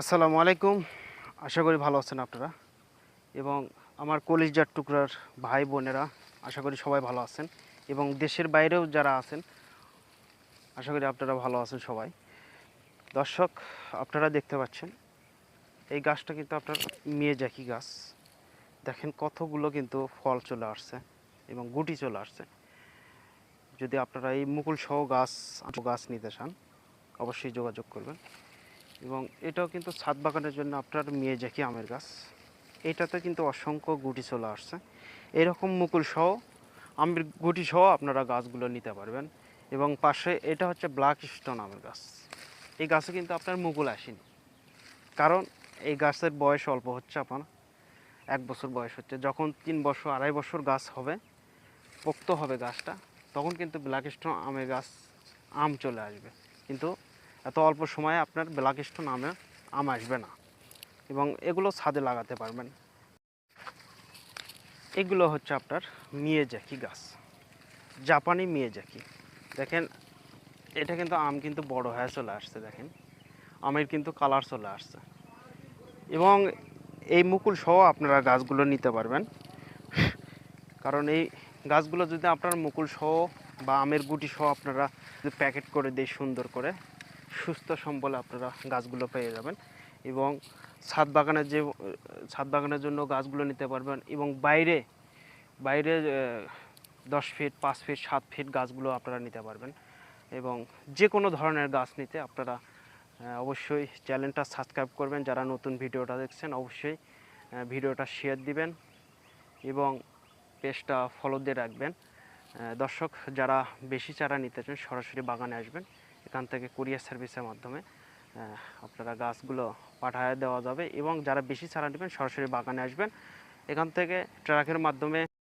আসসালামু আলাইকুম। আশা করি ভালো আছেন আপনারা। এবং আমার কলিজার টুকরার ভাই বোনেরা, আশা করি সবাই ভালো আছেন। এবং দেশের বাইরেও যারা আছেন, আশা করি আপনারা ভালো আছেন সবাই। দর্শক, আপনারা দেখতে পাচ্ছেন, এই গাছটা কিন্তু আপনার মিয়েজাকি গাছ। দেখেন কতগুলো কিন্তু ফল চলে আসছে এবং গুটি চলে আসছে। যদি আপনারা এই মুকুল সহ গাছ গাছ নিতে চান, অবশ্যই যোগাযোগ করবেন। এবং এটাও কিন্তু ছাদ বাগানের জন্য আপনার মিয়াজাকি আমের গাছ। এটাতে কিন্তু অসংখ্য গুটি চলে আসছে। এরকম মুকুল সহ, আমের গুটি সহ আপনারা গাছগুলো নিতে পারবেন। এবং পাশে এটা হচ্ছে ব্ল্যাক স্টোন আমের গাছ। এই গাছে কিন্তু আপনার মুকুল আসেনি। কারণ এই গাছের বয়স অল্প হচ্ছে আপনার এক বছর বয়স হচ্ছে। যখন তিন বছর, আড়াই বছর গাছ হবে, পোক্ত হবে গাছটা, তখন কিন্তু ব্ল্যাক স্টোন আমের গাছ, আম চলে আসবে। কিন্তু এত অল্প সময়ে আপনার ব্ল্যাক স্টোন আমে আসবে না। এবং এগুলো ছাদে লাগাতে পারবেন। এগুলো হচ্ছে আপনার মিয়েজাকি গাছ। জাপানি মিয়েজাকি। দেখেন, এটা কিন্তু আম কিন্তু বড় হয়ে চলে আসছে, দেখেন। আমের কিন্তু কালার চলে আসছে। এবং এই মুকুল সহ আপনারা গাছগুলো নিতে পারবেন। কারণ এই গাছগুলো যদি আপনার মুকুল সহ বা আমের গুটি সহ আপনারা প্যাকেট করে দেয় সুন্দর করে সুস্থ সম্বলে আপনারা গাছগুলো পেয়ে যাবেন এবং ছাদ বাগানের যে, ছাদ বাগানের জন্য গাছগুলো নিতে পারবেন এবং বাইরে বাইরে দশ ফিট পাঁচ ফিট সাত ফিট গাছগুলো আপনারা নিতে পারবেন এবং যে কোনো ধরনের গাছ নিতে আপনারা অবশ্যই চ্যানেলটা সাবস্ক্রাইব করবেন। যারা নতুন ভিডিওটা দেখছেন, অবশ্যই ভিডিওটা শেয়ার দিবেন এবং পেজটা ফলো দিয়ে রাখবেন। দর্শক, যারা বেশি চারা নিতে চান, সরাসরি বাগানে আসবেন। এখান থেকে কুরিয়ার সার্ভিসের মাধ্যমে আপনারা গাছগুলো পাঠায় দেওয়া যাবে এবং যারা বেশি ছাড়া নেবেন সরাসরি বাগানে আসবেন। এখান থেকে ট্রাকের মাধ্যমে